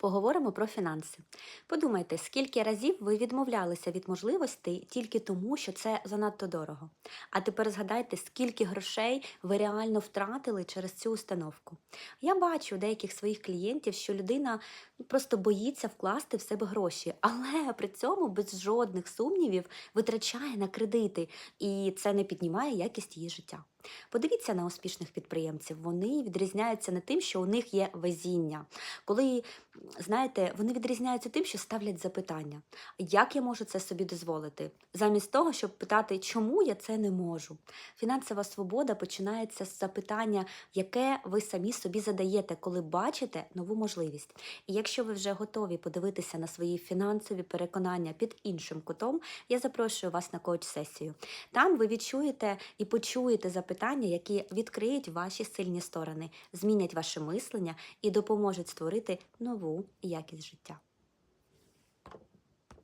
Поговоримо про фінанси. Подумайте, скільки разів ви відмовлялися від можливостей тільки тому, що це занадто дорого. А тепер згадайте, скільки грошей ви реально втратили через цю установку. Я бачу у деяких своїх клієнтів, що людина просто боїться вкласти в себе гроші, але при цьому без жодних сумнівів витрачає на кредити, і це не піднімає якість її життя. Подивіться на успішних підприємців. Вони відрізняються не тим, що у них є везіння. Коли, знаєте, вони відрізняються тим, що ставлять запитання, як я можу це собі дозволити, замість того, щоб питати, чому я це не можу. Фінансова свобода починається з запитання, яке ви самі собі задаєте, коли бачите нову можливість. І якщо ви вже готові подивитися на свої фінансові переконання під іншим кутом, я запрошую вас на коуч-сесію. Там ви відчуєте і почуєте запитання, які відкриють ваші сильні сторони, змінять ваше мислення і допоможуть створити нову якість життя.